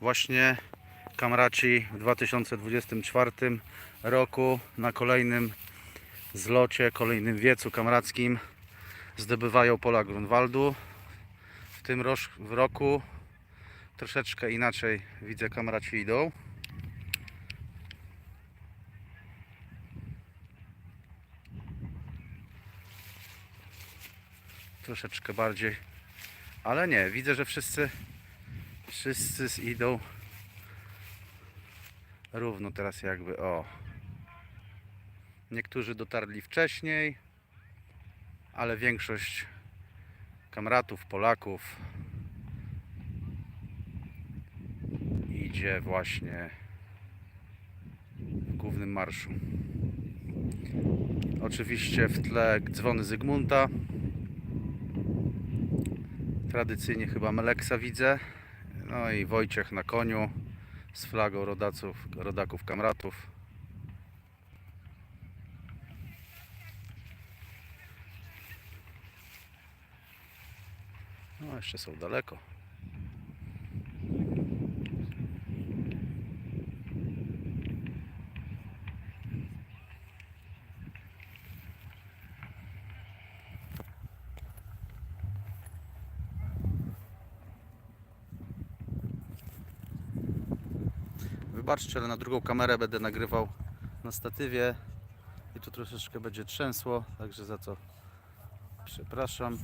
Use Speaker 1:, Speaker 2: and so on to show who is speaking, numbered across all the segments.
Speaker 1: Właśnie kamraci w 2024 roku na kolejnym zlocie, kolejnym wiecu kamrackim zdobywają pola Grunwaldu. W tym roku troszeczkę inaczej widzę kamraci idą. Troszeczkę bardziej, ale nie, widzę, że wszyscy wszyscy idą równo teraz jakby o. Niektórzy dotarli wcześniej, ale większość kamratów, Polaków idzie właśnie w głównym marszu. Oczywiście w tle dzwony Zygmunta. Tradycyjnie chyba Meleksa widzę. No i Wojciech na koniu z flagą rodaców, rodaków kamratów. No jeszcze są daleko. Wybaczcie, ale na drugą kamerę będę nagrywał na statywie i tu troszeczkę będzie trzęsło, także za to przepraszam.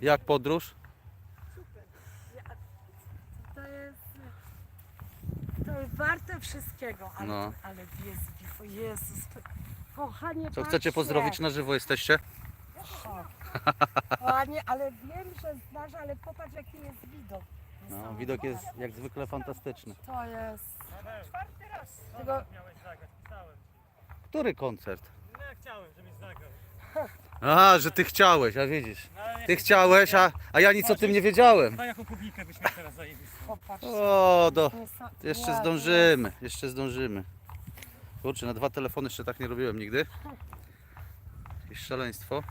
Speaker 2: Jak
Speaker 1: podróż?
Speaker 2: To jest... To jest warte wszystkiego, ale,
Speaker 1: No.
Speaker 2: ale jest bitwo. Jezus, to... kochanie
Speaker 1: Co chcecie pozdrowić na żywo jesteście?
Speaker 2: Kochanie, ale wiem, że znasz, ale popatrz jaki jest widok.
Speaker 1: No, widok jest jak zwykle fantastyczny.
Speaker 2: To jest... Tego...
Speaker 3: Miałeś zagrać, pisałem.
Speaker 1: Który koncert?
Speaker 3: No ja chciałem, żebyś zagrał.
Speaker 1: A, że ty chciałeś, a widzisz.
Speaker 3: No,
Speaker 1: Ty chciałeś, a, a ja nic o tym nie wiedziałem.
Speaker 3: Chyba jaką publikę byśmy teraz zajęli.
Speaker 2: Popatrz.
Speaker 1: O, do, jeszcze zdążymy, jeszcze zdążymy. Kurczę, na dwa telefony jeszcze tak nie robiłem nigdy. Jakieś szaleństwo.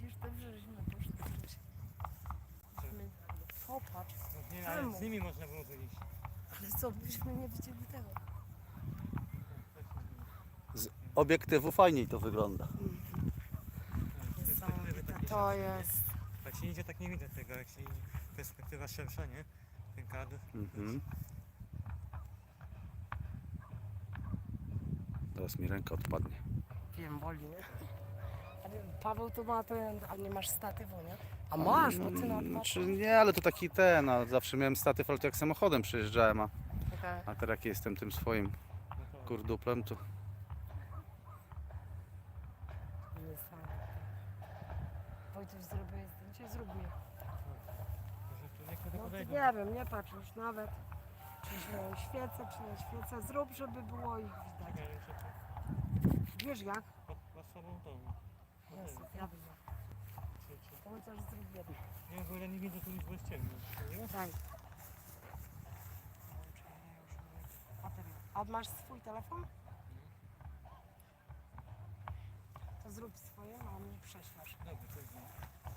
Speaker 2: Widzisz, dobrze, żeśmy poszli. Popatrz.
Speaker 3: Nie, ale z nimi można było wyjść.
Speaker 2: Ale co, byśmy nie widzieli tego.
Speaker 1: Obiektywu fajniej to wygląda.
Speaker 2: To jest...
Speaker 3: Jak się idzie, tak nie widzę tego. Jak się idzie, perspektywa szersza, nie? Ten kadr.
Speaker 1: Mhm. Teraz mi ręka odpadnie.
Speaker 2: Wiem, boli, nie? Ale Paweł to ma ten, a nie masz statywu, nie? A masz, bo ty na
Speaker 1: Znaczy, nie, ale to taki ten, a zawsze miałem statyw, ale to jak samochodem przyjeżdżałem, a,
Speaker 2: Okej.
Speaker 1: a teraz jak jestem tym swoim kurduplem, to
Speaker 2: Niesamowite. Wojtuś, zrobię zdjęcie? Zrób mi. No
Speaker 3: podejdą.
Speaker 2: nie wiem, nie patrz już nawet. Czy źle świecę, czy nie świecę. Zrób, żeby było ich widać. Wiesz jak?
Speaker 3: sobą to.
Speaker 2: Jezu, ja wiem. To chociaż zrób jedno.
Speaker 3: nie, bo ja nie widzę, tu nic ciemno.
Speaker 2: Daj. Bateria. A masz swój telefon? To zrób swoje, a mi prześlesz.
Speaker 3: Dobra, to jest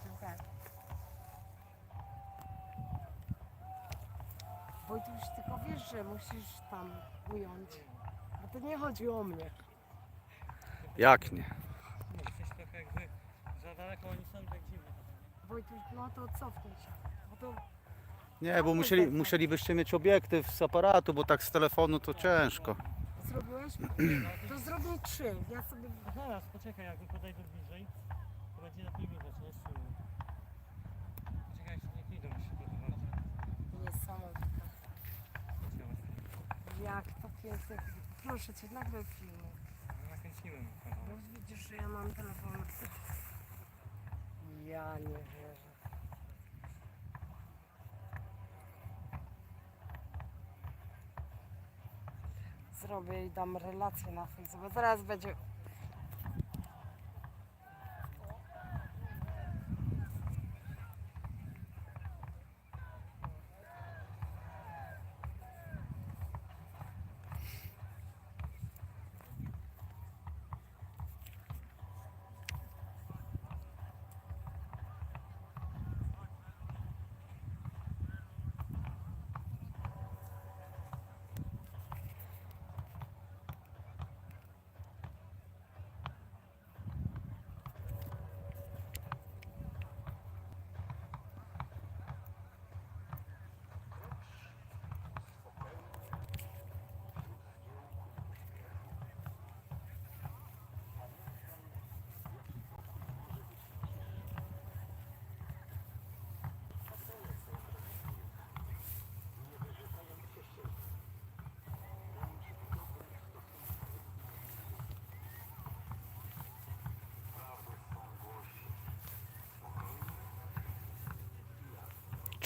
Speaker 2: Dziękuję. Wojtuś, tylko wiesz, że musisz tam ująć. Bo to nie chodzi o mnie.
Speaker 1: jak nie?
Speaker 3: No, jesteś trochę jakby za daleko, oni są tak dziwne.
Speaker 2: Wojtuś, no to cofnij się. Bo to
Speaker 1: Nie, bo musieli, musielibyście mieć obiektyw z aparatu, bo tak z telefonu to ciężko.
Speaker 2: Zrobiłeś? To zrób mi trzy. Ja sobie...
Speaker 3: Zaraz, poczekaj, jak podejdę bliżej, to będzie lepiej widać, nie? Z tyłu. Poczekaj, niech idą się podchodzą.
Speaker 2: Niesamowite. Jak to pięknie. Proszę Cię, nagraj film.
Speaker 3: No, nakręciłem
Speaker 2: Bo
Speaker 3: kawałek.
Speaker 2: widzisz, że ja mam telefon. Ja nie wierzę. Zrobię i dam relację na Facebooku. Zaraz będzie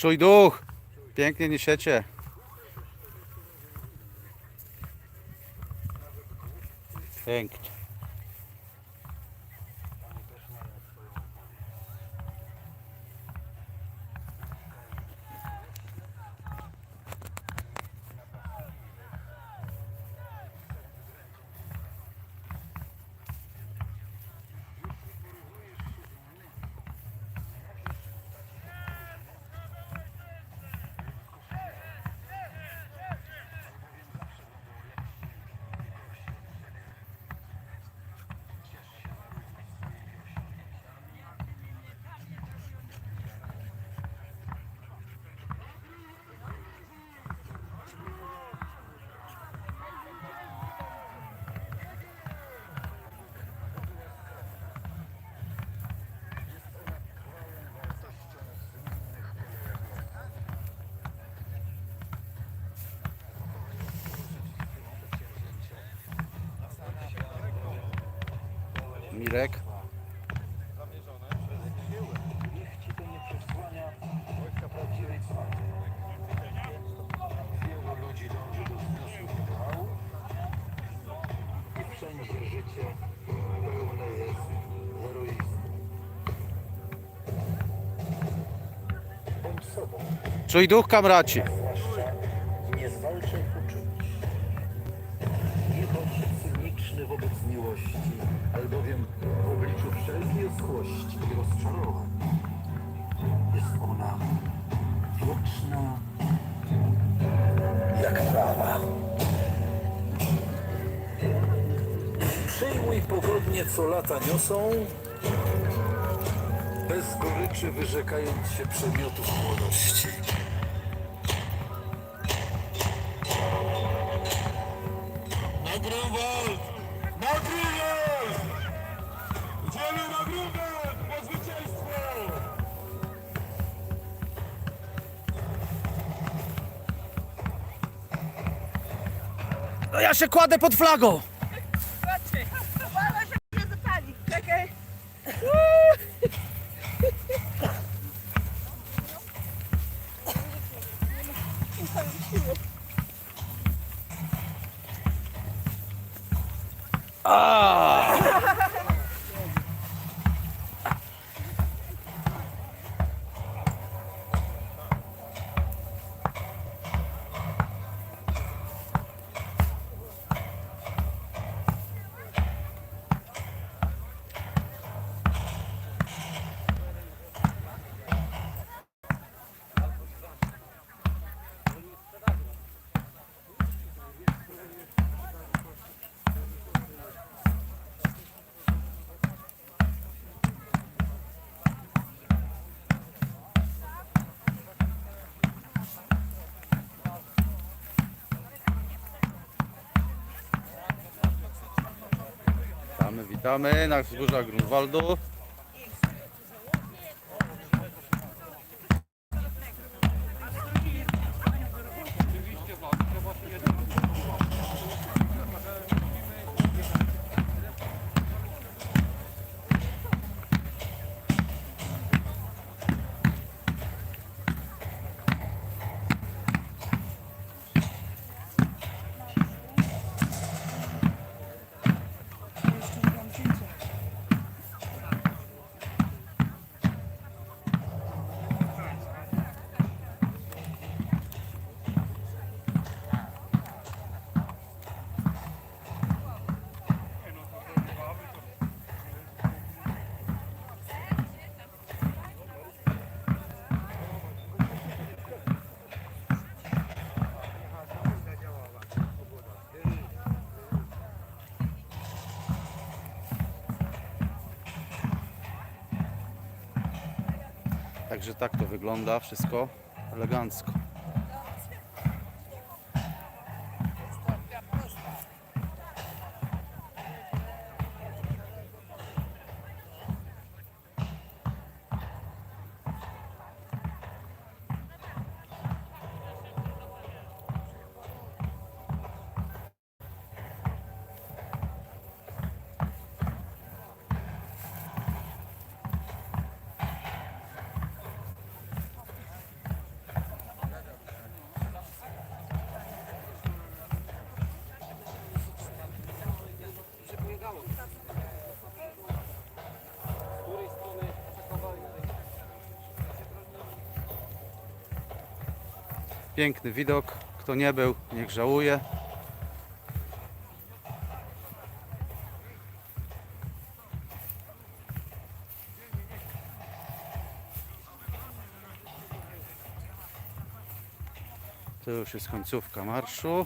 Speaker 1: Czuj duch. Pięknie niesiecie. Pięknie.
Speaker 4: Sobą,
Speaker 1: Czuj duch, kamraci.
Speaker 4: Miłości, albowiem w obliczu wszelkiej złości i rozczarowań jest ona wieczna jak trawa. Przyjmuj pogodnie, co lata niosą, bez goryczy wyrzekając się przedmiotów młodości.
Speaker 1: Ja się kładę pod flagą. Witamy, na wzgórzach Grunwaldu. Także tak to wygląda wszystko elegancko. Piękny widok. Kto nie był, niech żałuje. To już jest końcówka marszu.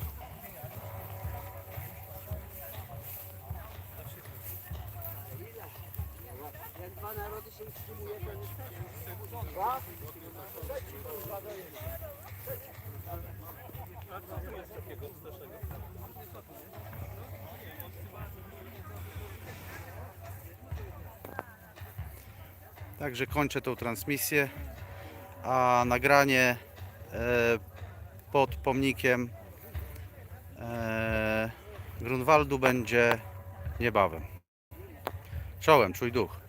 Speaker 1: Także kończę tą transmisję, a nagranie e, pod pomnikiem e, Grunwaldu będzie niebawem. Czołem, czuj duch.